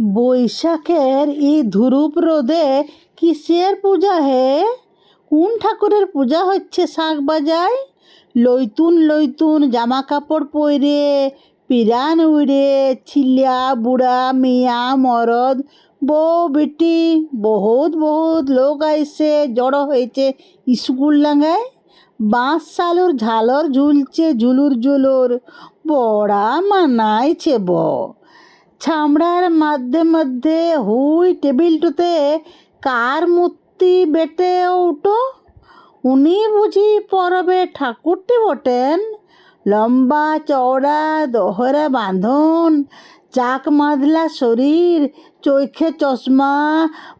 বৈশাখের এই ধুরুপ রোদে কিসের পূজা হে? কোন ঠাকুরের পূজা হচ্ছে শাক বাজায়? লইতুন লইতুন জামা কাপড় পরে পিরান উড়ে ছিলিয়া, বুড়া, মিয়া, মরদ, বউ, বেটি, বহুত বহুত লোক আইসে জড়ো হয়েছে স্কুল লাগায় বাঁশ সালুর ঝালর ঝুলছে ঝুলুর ঝুলুর, বড়া মানাইছে ব ছামড়ার মধ্যে মধ্যে হুই টেবিলটুতে কার মূর্তি বেটে উঠো উনি বুঝি পরবে ঠাকুরটি বটেন। লম্বা চওড়া দোহরা বাঁধন চাক মাদলা শরীর, চোখে চশমা,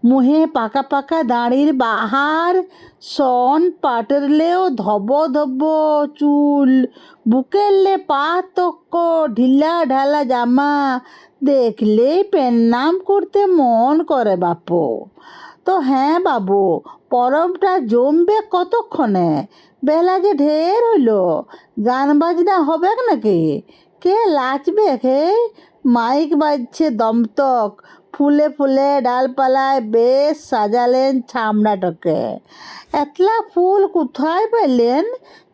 মুহে পাকা পাকা দাঁড়ির বাহার, সন পাটরলেও ধব ধব চুল বুকেরলে পা তক্ক, ঢিলা ঢালা জামা দেখলেই পেন্নাম করতে মন করে বাপু। তো হ্যাঁ বাবু, পরবটা জমবে কতক্ষণে? বেলা যে ঢের হইল, গান বাজনা হবে নাকি? কে লাচবে হে? মাইক বাজছে দমতক। ফুলে ফুলে ডালপালায় বেশ সাজালেন ছামড়াটাকে এতলা ফুল কোথায় পেলেন?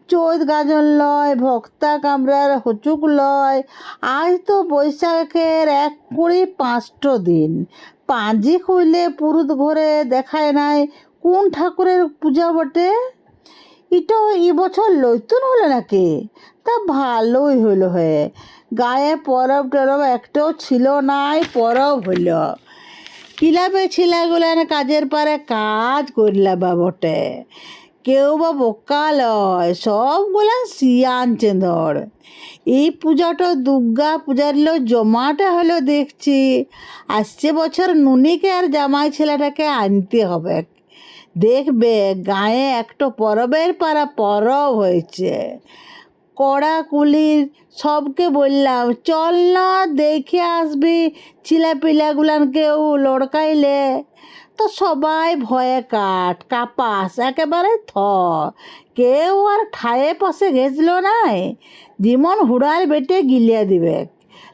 চৈত গাজন লয়, ভক্তা কামরার হুচুক লয়। আজ তো বৈশাখের এক কুড়ি পাঁচটো দিন। পাঁজি খুইলে পুরুত ঘরে দেখায় নাই। কোন ঠাকুরের পূজা বটে? ইটো বছর লইতুন হলো নাকি? তা ভালোই হলো হয়ে গায়ে পরব টরব একটাও ছিল নাই, পরব হইল। কিলাবে ছিলাগুলান কাজের পারে কাজ করিলা বা বটে কেউ বা বোকা লয়, সবগুলা সিয়ান চেঁদর এই পূজাটা দুর্গা পূজার লো জমাটা হলো দেখছি। আসছে বছর নুনিকে আর জামাই ছেলেটাকে আনতে হবে। দেখবে গায়ে একটা পরবের পাড়া পরব হয়েছে। কড়া কুলির সবকে বললাম, চল না, দেখে আসবি ছিলাপিলাগুলানকেও লড়কাইলে। তো সবাই ভয়ে কাট কাপাস, একেবারে থ। কেউ আর ঠায়ে পাশে ঘেঁচল নাই। যেমন হুড়ার বেটে গিলিয়া দিবে।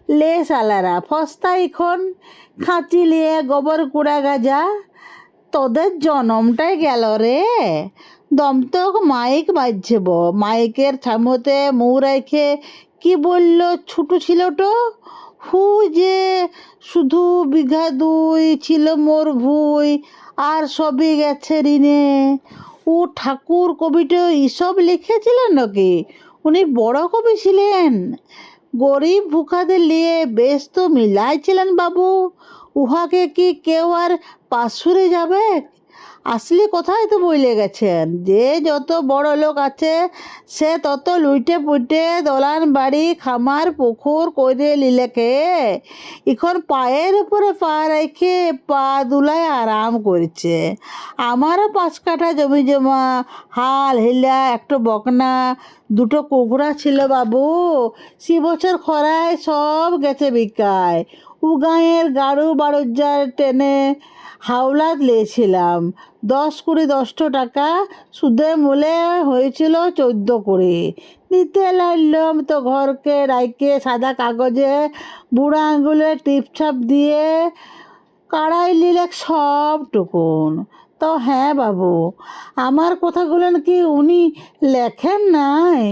লে সালারা ফস্তা এখন খাঁচি লিয়ে গোবর কুড়া গাজা। তোদের জনমটাই গেল রে। দমতক মাইক বাজছে ব মাইকের ছামতে মৌ রেখে কি বলল ছোট ছিল তো হু যে, শুধু বিঘা দুই ছিল মোর ভুই, আর সবই গেছে ঋণে। ও ঠাকুর কবিটা এসব লিখেছিলেন নাকি? উনি বড় কবি ছিলেন। গরিব ভুখাদের লিয়ে বেশ তো মিলাইছিলেন বাবু। উহাকে কি কেউ আর পাশুরে যাবে? আসলে কোথায় তো বইলে গেছেন? যে যত বড় লোক আছে, সে তত লুইটে পুইটে দলান বাড়ি, খামার, পুকুর করে লিলেকে এখন পায়ের উপরে পা রেখে পা দুলায় আরাম করছে। আমারও পাঁচ কাঠা জমি জমা, হাল, হিলা, একটা বকনা, দুটো কুকুরা ছিল বাবু। সে বছর খরায় সব গেছে বিকায়। উগাঁয়ের গাড়ু বাড়ুজ্জার টেনে হাওলাত লিয়েছিলাম দশ কুড়ি দশটো টাকা সুদে মূলে হয়েছিল চোদ্দ কুড়ি। নিতে লাগলাম তো ঘরকে রাইকে সাদা কাগজে, বুড়া আঙুলে টিপছাপ দিয়ে কাড়াই নিলে সব টুকুন। তো হ্যাঁ বাবু, আমার কথাগুলো কি উনি লেখেন নাই?